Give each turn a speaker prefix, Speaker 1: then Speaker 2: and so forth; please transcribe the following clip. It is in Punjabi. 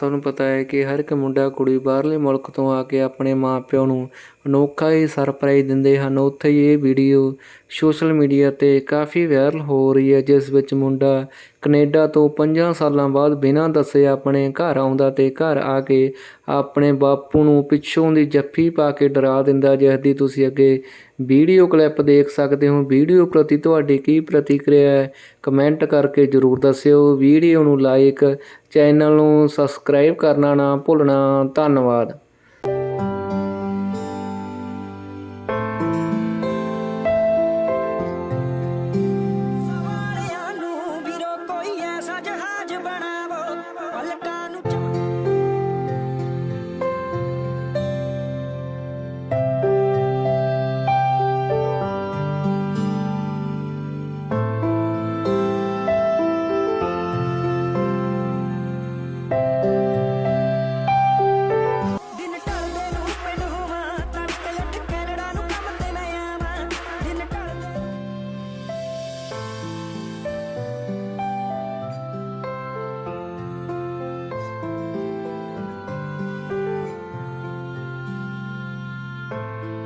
Speaker 1: ਸਾਨੂੰ ਪਤਾ ਹੈ ਕਿ ਹਰ ਇੱਕ ਮੁੰਡਾ ਕੁੜੀ ਬਾਹਰਲੇ ਮੁਲਕ ਤੋਂ ਆ ਕੇ ਆਪਣੇ ਮਾਂ ਪਿਓ ਨੂੰ ਅਨੋਖਾ ਹੀ ਸਰਪ੍ਰਾਈਜ਼ ਦਿੰਦੇ ਹਨ। ਉੱਥੇ ਹੀ ਇਹ ਵੀਡੀਓ ਸੋਸ਼ਲ ਮੀਡੀਆ ਤੇ ਕਾਫੀ ਵਾਇਰਲ ਹੋ ਰਹੀ ਹੈ, ਜਿਸ ਵਿੱਚ ਮੁੰਡਾ ਕੈਨੇਡਾ ਤੋਂ ਪੰਜਾਂ ਸਾਲਾਂ ਬਾਅਦ ਬਿਨਾਂ ਦੱਸੇ ਆਪਣੇ ਘਰ ਆਉਂਦਾ ਤੇ ਘਰ ਆ ਕੇ ਆਪਣੇ ਬਾਪੂ ਨੂੰ ਪਿੱਛੋਂ ਦੀ ਜੱਫੀ ਪਾ ਕੇ ਡਰਾ ਦਿੰਦਾ ਜਿਸ ਦੀ ਤੁਸੀਂ ਅੱਗੇ ਵੀਡੀਓ ਕਲਿੱਪ ਦੇਖ ਸਕਦੇ ਹੋ। ਵੀਡੀਓ ਪ੍ਰਤੀ ਤੁਹਾਡੀ ਕੀ ਪ੍ਰਤੀਕਿਰਿਆ ਹੈ? ਕਮੈਂਟ ਕਰਕੇ ਜਰੂਰ ਦੱਸਿਓ। ਵੀਡੀਓ ਨੂੰ ਲਾਈਕ ਚੈਨਲ ਨੂੰ ਸਬਸਕ੍ਰਾਈਬ ਕਰਨਾ ਨਾ ਭੁੱਲਣਾ। ਧੰਨਵਾਦ।
Speaker 2: ਐਸਾ ਜਹਾਜ਼ ਬਣਾਵੋ ਪਲਕਾਂ ਨੂੰ Bye.